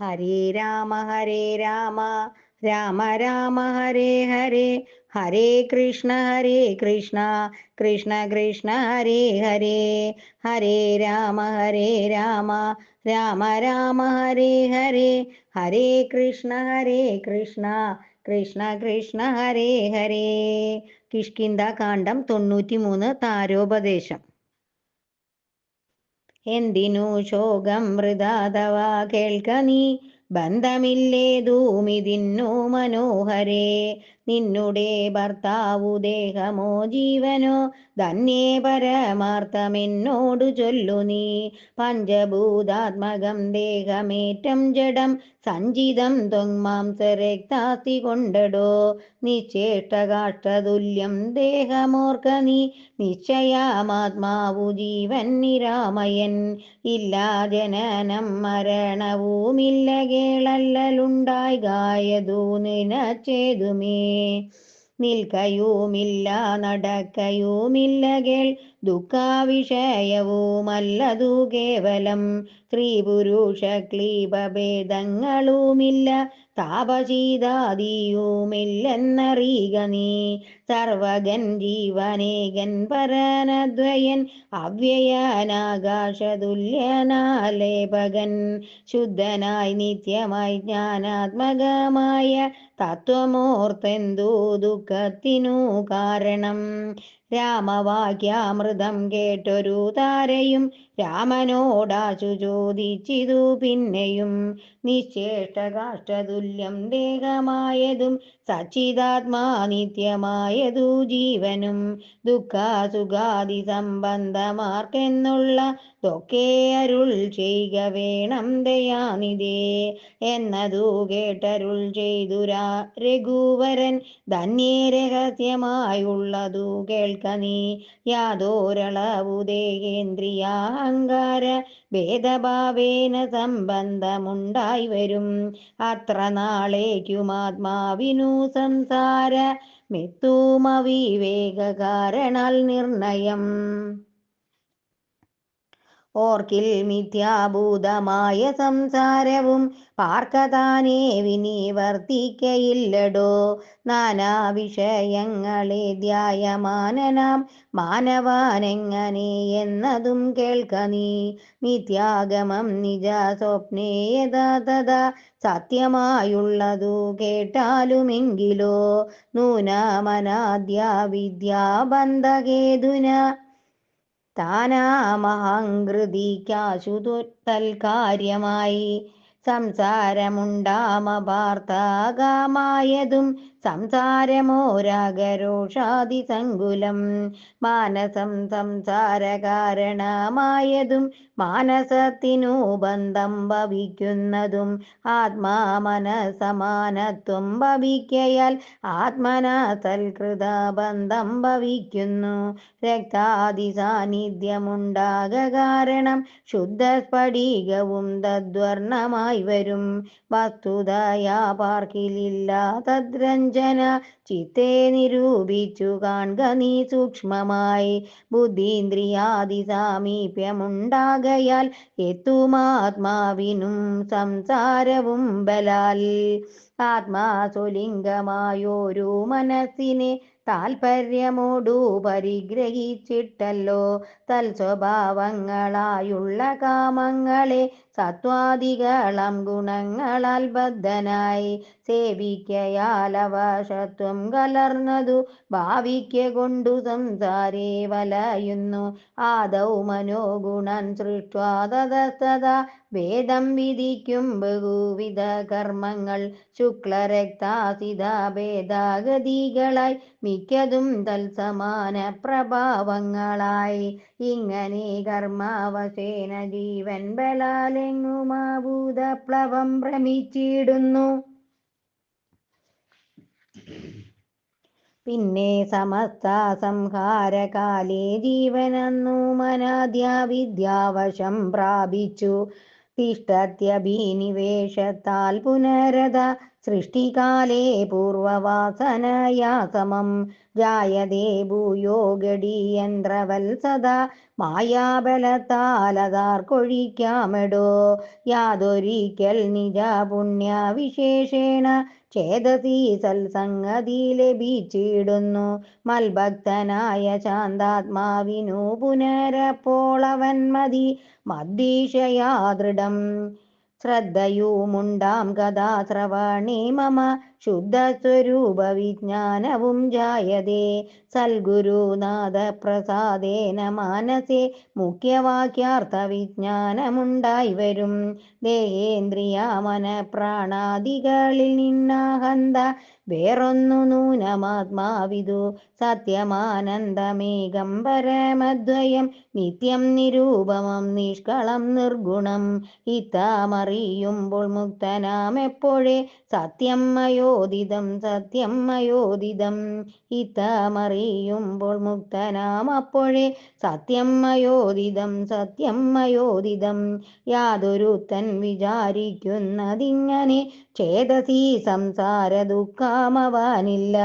ഹരേ രാമ ഹരേ രാമ. രാമ രാമ ഹരേ ഹരേ. ഹരേ കൃഷ്ണ ഹരേ കൃഷ്ണ. കൃഷ്ണ കൃഷ്ണ ഹരേ ഹരേ. ഹരേ രാമ ഹരേ രാമ. രാമ രാമ ഹരേ ഹരേ. ഹരേ കൃഷ്ണ ഹരേ കൃഷ്ണ. കൃഷ്ണ കൃഷ്ണ ഹരേ ഹരേ. കിഷ്കിന്ദ കാണ്ഡം തൊണ്ണൂറ്റിമൂന്ന് താരോപദേശം. എന്തിനു ശോകം മൃദാതവ കേൾക്ക നീ. ബന്ധമില്ലേതൂമിതിന്നു മനോഹരേ. നിന്നുടെ ഭർത്താവു ദേഹമോ ജീവനോ? ധന്യേ പരമാർത്ഥമെന്നോടു ചൊല്ലു നീ. പഞ്ചഭൂതാത്മകം ദേഹമേറ്റം ജഡം സഞ്ചിതം ത്വങ്മാംസരക്താസ്തി കൊണ്ടടോ. നിശ്ചേഷ്ടകാഷ്ടതുല്യം ദേഹമോർക്ക നീ. നിശ്ചയാമാത്മാവു ജീവൻ നിരാമയൻ. ഇല്ലാ ജനനം മരണവുമില്ല കേളല്ലുണ്ടായി ഗായതു നിനച്ചേതുമേ. നിൽക്കയുമില്ല നടക്കയുമില്ല കേൾ ദുഃഖവിഷയവുമല്ലതു കേവലം സ്ത്രീപുരുഷ ക്ലീപഭേദങ്ങളുമില്ല താപചീതാദിയുമില്ലെന്നറിയുക നീ. സർവകൻ ജീവനേകൻ പരനദ്വയൻ അവ്യയനാകാശതുല്യനാലേപകൻ ശുദ്ധനായി നിത്യമായി ജ്ഞാനാത്മകമായ തത്വമോർത്തെന്തു ദുഃഖത്തിനു കാരണം? രാമവാക്യാമൃതം കേട്ടൊരു താരയും രാമനോടാശു ചോദിച്ചിതു പിന്നെയും. നിശ്ചേഷ്ടകാഷ്ടതുല്യം ദേഹമായതും സച്ചിതാത്മാ നിത്യമായതു ജീവനും ദുഃഖാസുഖാദി സംബന്ധമാർക്കെന്നുള്ള തൊക്കെ അരുൾ ചെയ്യുക വേണം ദയാനിതേ എന്നതു കേട്ടരുൾ ചെയ്തുരാ രഘുവരൻ ധന്യേ രഹസ്യമായുള്ളതു കേൾക്ക നീ. യാതോരളവു ദേഹേന്ദ്രിയാഹങ്കാര ഭേദഭാവേന സംബന്ധമുണ്ടായി വരും. അത്ര നാളേക്കും ആത്മാവിനു സംസാര മിത്തൂമ കാരണാൽ നിർണയം. ഓർക്കിൽ മിഥ്യാഭൂതമായ സംസാരവും പാർക്കതാനേ വിനിവർത്തിക്കയില്ലടോ നാനാ വിഷയങ്ങളെ ധ്യായമാനനാം മാനവാനെങ്ങനെ എന്നതും കേൾക്ക നീ. മിഥ്യാഗമം നിജ സ്വപ്നേ യഥാ തഥാ സത്യമായുള്ളതു കേട്ടാലുമെങ്കിലോ. നൂനമനാദ്യ വിദ്യാബന്ധകേതുന താനാമഹങ്കൃതിക്കാശു തൽക്കാര്യമായി സംസാരമുണ്ടാമപാർത്താകാമായതും സംസാരമോരാഗരോഷാദിസങ്കുലം മാനസം സംസാരകാരണമായതും മാനസത്തിനു ബന്ധം ഭവിക്കുന്നതും ആത്മാ മനസമാനത്വം ഭവിക്കയാൽ ആത്മന സൽകൃത ബന്ധം ഭവിക്കുന്നു. രക്താദി സാന്നിധ്യമുണ്ടാക കാരണം ശുദ്ധ സ്ഫടികവും തദ്വർണമായി വരും. വസ്തുതയാ പാർക്കിലില്ല തദ്രഞ്ജന ചിത്തെ നിരൂപിച്ചു കാൺക നീ സൂക്ഷ്മമായി. ബുദ്ധീന്ദ്രിയാദി സാമീപ്യമുണ്ടാകയാൽ എത്തുമാത്മാവിനും സംസാരവും ബലാൽ. ആത്മാ സ്വലിംഗമായോരു മനസ്സിനെ താൽപര്യമോടു പരിഗ്രഹിച്ചിട്ടല്ലോ തൽസ്വഭാവങ്ങളായുള്ള കാമങ്ങളെ സത്വാദികളം ഗുണങ്ങളാൽ ബദ്ധനായി സേവിക്കയാലവ അവശത്വം കലർന്നതു ഭാവിക്ക കൊണ്ടു സംസാരേ വലയുന്നു ആദൗ മനോഗുണൻ സൃഷ്ടാതതസ്തത വേദം വിധിക്കും ബഹുവിധ കർമ്മങ്ങൾ. ശുക്ലരക്താസിത ഭേദാഗതികളായി മിക്കതും തൽസമാന പ്രഭാവങ്ങളായി. ഇങ്ങനെ കർമാവശേന ജീവൻ ബലാലെങ്ങുമാഭൂതപ്ലവം ഭ്രമിച്ചിടുന്നു. പിന്നെ സമസ്ത സംഹാരകാലേ ജീവനന്നു മനാദ്യ വിദ്യാവശം പ്രാപിച്ചു. തിഷ്ടത്യഭിനിവേശത്താൽ പുനരത സൃഷ്ടികാലേ പൂർവവാസനയാ സമം ജായതേ ഭൂയോ ഗഡിയന്ത്രവത്സദാ. മായാബലത്താലതാർക്കൊഴിക്കാമെടോ. യാതൊരിക്കൽ നിജ പുണ്യവിശേഷേണ ചേതസി സൽസംഗതി ലഭിച്ചിടുന്നു. മൽഭക്തനായ ശാന്താത്മാവിനു പുനരപ്പോളവൻ മതി മദ്ദീശയാ ദൃഢം श्रद्धयू मुण्डां गदाश्रवाणी मम വിജ്ഞാനവും ജായതേ. സൽഗുരുനാഥ പ്രസാദേന മാനസേ. മുഖ്യവാക്യാർത്ഥ വിജ്ഞാനമുണ്ടായി വരും. ദേഹേന്ദ്രിയ മനപ്രാണാദികളിൽ നിന്നാഹന്ത. വേറൊന്നു നൂനമാത്മാവിതു. സത്യമാനന്ദമേകം പരമദ്വയം. നിത്യം നിരൂപമം നിഷ്കളം നിർഗുണം. ഇത്താമറിയുമ്പോൾ മുക്തനാമെപ്പോഴേ? സത്യം സത്യം മയോദിതം സത്യം മയോദിതം ഇത്തമറിയുമ്പോൾ മുക്തനാം അപ്പോഴേ സത്യം മയോദിതം സത്യം മയോദിതം യാതൊരുത്തൻ വിചാരിക്കുന്നതിങ്ങനെ ചേതസി സംസാര ദുഃഖമവാനില്ല.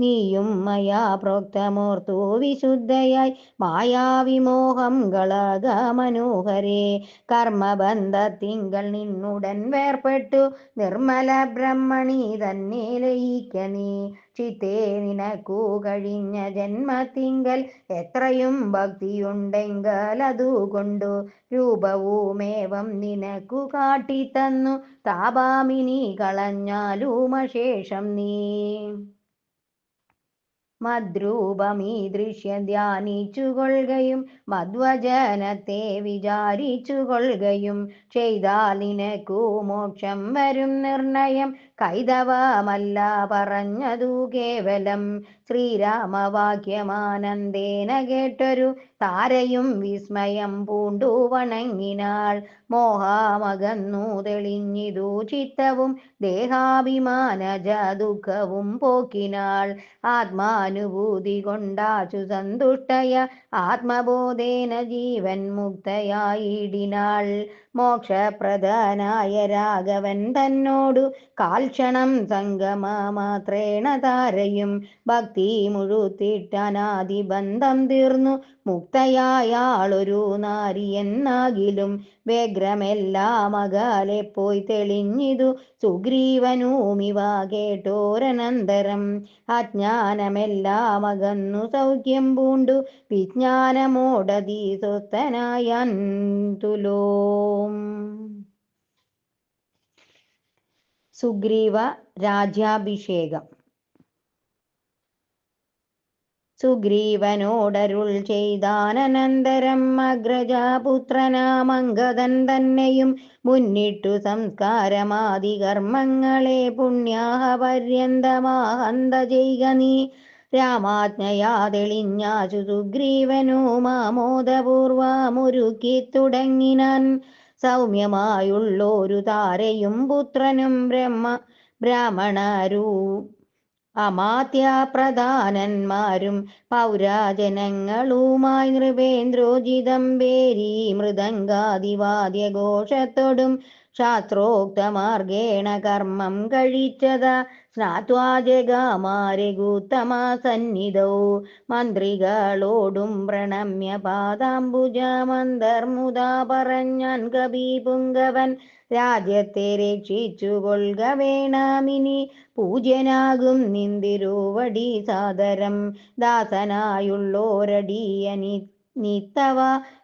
നീയും മയാ പ്രോക്തമോർത്തു വിശുദ്ധയായി. മായാവിമോഹം കളക മനോഹരേ. കർമ്മബന്ധത്തിങ്കൾ നിന്നുടൻ വേർപ്പെട്ടു. നിർമ്മല ബ്രഹ്മണി തന്നെ ലയിക്ക നീ ചിത്തേ നിനക്കു കഴിഞ്ഞ ജന്മത്തിങ്കൽ എത്രയും ഭക്തിയുണ്ടെങ്കിൽ അതുകൊണ്ടു രൂപവുമേവം നിനക്കു കാട്ടിത്തന്നു. താപാമിനി കളഞ്ഞാലുമശേഷം നീ. മദ്രൂപമീ ദൃശ്യം ധ്യാനിച്ചു കൊള്ളുകയും മധ്വജനത്തെ വിചാരിച്ചു കൊള്ളുകയും ചെയ്താൽ നിനക്കു മോക്ഷം വരും നിർണയം. കൈതവമല്ല പറഞ്ഞതു കേവലം. ശ്രീരാമവാക്യമാനന്ദേന കേട്ടൊരു താരയും വിസ്മയം പൂണ്ടു വണങ്ങിനാൾ. മോഹാമകന്നു തെളിഞ്ഞിതു ചിത്തവും ദേഹാഭിമാനജ ദുഃഖവും പോക്കിനാൾ. ആത്മാനുഭൂതി കൊണ്ടാച്ചു സന്തുഷ്ടയ ആത്മബോധേന ജീവൻ മുക്തയായിടിനാൾ. മോക്ഷപ്രധാനായ രാഘവൻ തന്നോടു കാൽക്ഷണം സംഗമ മാത്രേണ താരയും. ഭക്തി മുഴുത്തിട്ടനാദി ബന്ധം തീർന്നു. മുക്തയായാളൊരു നാരി എന്നാകിലും വ്യഗ്രമെല്ലാം അകാലെ പോയി തെളിഞ്ഞിതു. സുഗ്രീവനൂമിവ കേട്ടോരനന്തരം അജ്ഞാനമെല്ലാം അകന്നു സൗഖ്യം പൂണ്ടു. വിജ്ഞാനമോടതി സ്വസ്ഥനായൻ സുഗ്രീവ രാജ്യാഭിഷേകം. സുഗ്രീവനോടരുൾ ചെയ്താനന്തരം അഗ്രജാപുത്രനാമംഗതൻ തന്നെയും മുന്നിട്ടു സംസ്കാരമാദി കർമ്മങ്ങളെ പുണ്യാഹ പര്യന്തമാഹന്ത ചെയ്യുക നീ. രാമാജ്ഞയാ തെളിഞ്ഞാശു സുഗ്രീവനോ മാമോദപൂർവമൊരുക്കി തുടങ്ങിനാൻ. സൗമ്യമായുള്ളൊരു താരയും പുത്രനും ബ്രഹ്മ ബ്രാഹ്മണരൂ അമാത്യപ്രധാനന്മാരും പൗരാജനങ്ങളുമായി നൃപേന്ദ്രോചിതം പേരി മൃദംഗാദിവാദ്യഘോഷത്തോടും ശാസ്ത്രോക്തമാർഗേണ കർമ്മം കഴിച്ചത. സ്നാത്വാജഗാമാരഘുത്തമാ സന്നിധൗ മന്ത്രികളോടും പ്രണമ്യ പാദാംബുജമന്തർമുദാ പറഞ്ഞാൻ കവിപുങ്കവൻ രാജ്യത്തെ രക്ഷിച്ചു കൊള്ളുക വേണാമിനി പൂജ്യനാകും നിന്തിരുവടി സാദരം. നിത്തവ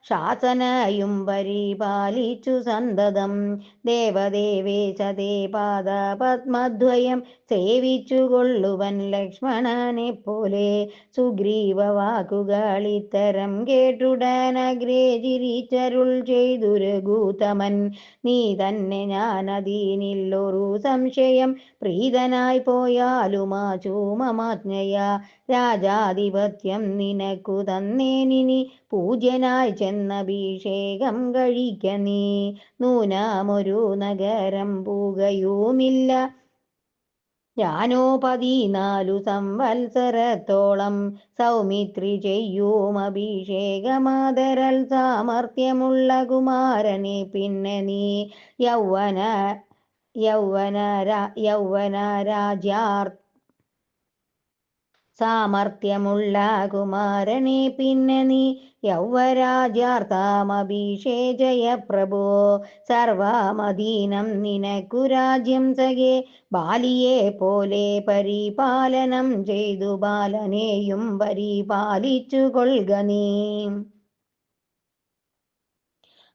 ശാസനയും പരിപാലിച്ചു സന്തതം. ദേവദേവേശതേ പാദ പത്മദ്വയം സേവിച്ചു കൊള്ളുവൻ ലക്ഷ്മണനെ പോലെ സുഗ്രീവ വാക്കുകൾ ഇത്തരം കേട്ടുടനഗ്രേ ചിരിച്ചരുൾ ചെയ്തു രഘൂതമൻ. നീ തന്നെ ഞാനതീനില്ലൊരു സംശയം പ്രീതനായി പോയാലുമാ ചൂമമാജ്ഞയ രാജാധിപത്യം നിനക്കു തന്നേനിനി പൂജ്യനായി ചെന്നഭിഷേകം കഴിക്ക നീ. നൂനാമൊരു നഗരം പൂകയുമില്ല ഞാനോ പതിനാലു സംവത്സരത്തോളം സൗമിത്രി ചെയ്യൂം അഭിഷേകമാതരൽ സാമർഥ്യമുള്ള കുമാരനെ പിന്നെ നീ. യൗവന യൗവന യൗവന സാമർഥ്യമുള്ള കുമാരനെ പിന്നെ നീ യൗവരാജ്യാർത്ഥാമഭിഷേചയ പ്രഭോ സർവാമധീനം നിനക്കു രാജ്യം സഖേ. ബാലിയെ പോലെ പരിപാലനം ചെയ്തു ബാലനെയും പരിപാലിച്ചു നീ.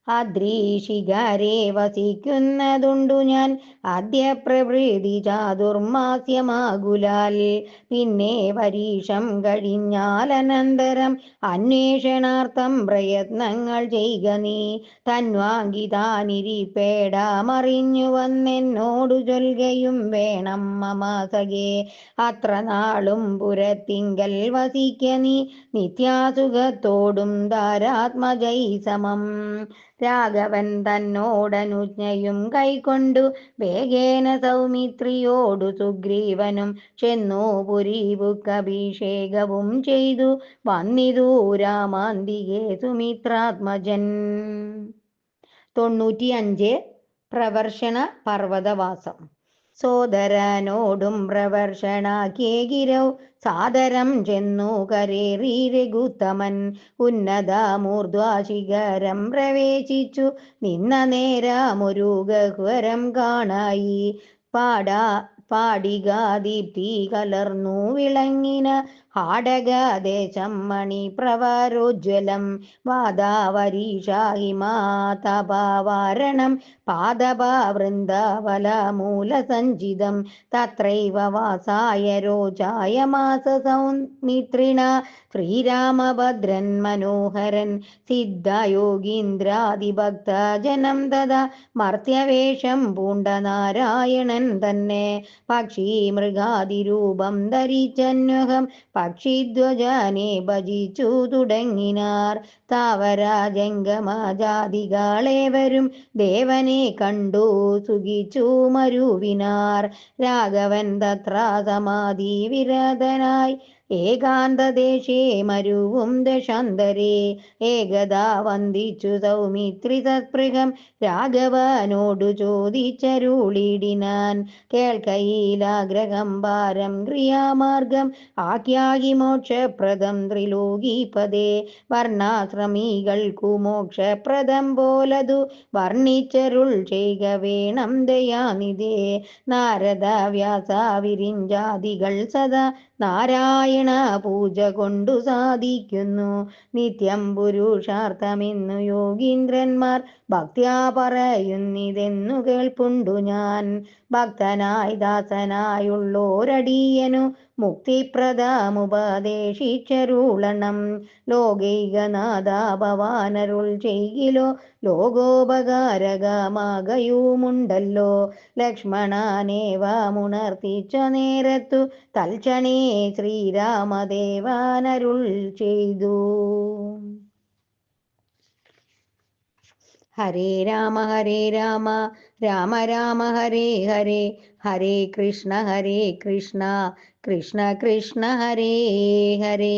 അദ്രീഷികാരെ വസിക്കുന്നതുണ്ടു ഞാൻ. ആദ്യ പ്രവൃതി ചാതുർമാസ്യമാകുലാൽ. പിന്നെ പരീക്ഷം കഴിഞ്ഞാൽ അനന്തരം അന്വേഷണാർത്ഥം പ്രയത്നങ്ങൾ ചെയ്യുക നീ. തന്വാങ്കിതാനിരിപ്പേടാമറിഞ്ഞു വന്നെന്നോടു ചൊൽകയും വേണം മമാസകെ. അത്ര നാളും പുരത്തിങ്കൽ വസിക്ക നീ. നിത്യാസുഖത്തോടും ധാരാത്മജൈ സമം. രാഘവൻ തന്നോടനുജ്ഞയും കൈക്കൊണ്ടു വേഗേന സൗമിത്രിയോടു സുഗ്രീവനും ചെന്നു പുരീപുക്കഭിഷേകവും ചെയ്തു. വന്നിതു രാമാന്തികെ സുമിത്രാത്മജൻ. തൊണ്ണൂറ്റിയഞ്ച് പ്രവർഷണ പർവതവാസം. സോദരനോടും പ്രവർഷണാക്കിയഗിരൗ സാദരം ചെന്നു കരേറി രഘുത്തമൻ ഉന്നത മൂർധ്വാശിഖരം പ്രവേശിച്ചു. നിന്ന നേരമൊരു ഗഹ്വരം കാണായി. പാടാ പാടികാദീപ്തി കലർന്നു വിളങ്ങിന ഹാടകദേശം പ്രവരോജ്വലം. വാദാവരീഷാഹിമാതപാവാരണം പാദപവൃന്ദവലമൂലസഞ്ചിതം. തത്രൈവ വാസായ രോചായ മാസ സൗമിത്രിണ ശ്രീരാമഭദ്രൻ മനോഹരൻ സിദ്ധയോഗീന്ദ്രാതിഭക്തജനം തഥാ മർത്യവേഷം പൂണ്ട നാരായണൻ തന്നെ പക്ഷി മൃഗാതിരൂപം ധരിച്ചന്വഹം. പക്ഷിധ്വജനെ ഭജിച്ചു തുടങ്ങിനാർ. താവരാജംഗമജാതികളേവരും ദേവനെ കണ്ടു സുഖിച്ചു മരുവിനാർ. രാഘവൻ തത്ര സമാധി വിരതനായി ഏകാന്തദേശേ മരുവും ദശാന്തരേ. ഏകദാ വന്ദിച്ചു സൗമിത്രി സത്പൃഹം രാഘവനോടു ചോദിച്ചരുളിടിനാൻ. കേൾക്കയിലാഗ്രഹം ഭാരം ക്രിയാമാർഗം. ആഖ്യാഹി മോക്ഷപ്രദം ത്രിലോകീപദേ. വർണാശ്രമികൾക്കു മോക്ഷപ്രദം പോലതു. വർണിച്ചരുൾ ചെയ്യുക വേണം ദയാനിധേ. നാരദ വ്യാസ വിരിഞ്ചാദികൾ സദാ. നാരായണ പൂജ കൊണ്ടു സാധിക്കുന്നു. നിത്യം പുരുഷാർത്ഥമെന്നു യോഗീന്ദ്രന്മാർ ഭക്ത്യാ പറയുന്നിതെന്നു കേൾപ്പുണ്ടു ഞാൻ. ഭക്തനായി ദാസനായുള്ളോരടിയനു മുക്തിപ്രദമുപദേശിച്ചരുളണം. ലോകൈകനാഥ ഭവാനരുൾ ചെയ്യിലോ ലോകോപകാരകമാകയുമുണ്ടല്ലോ. ലക്ഷ്മണാനേവാമുണർത്തിച്ച നേരത്തു തൽക്ഷണേ ശ്രീരാമദേവാനരുൾ ചെയ്തു. ഹരേ രാമ ഹരേ രാമ രാമ രാമ ഹരേ ഹരേ ഹരേ കൃഷ്ണ ഹരേ കൃഷ്ണ. കൃഷ്ണ കൃഷ്ണ ഹരേ ഹരേ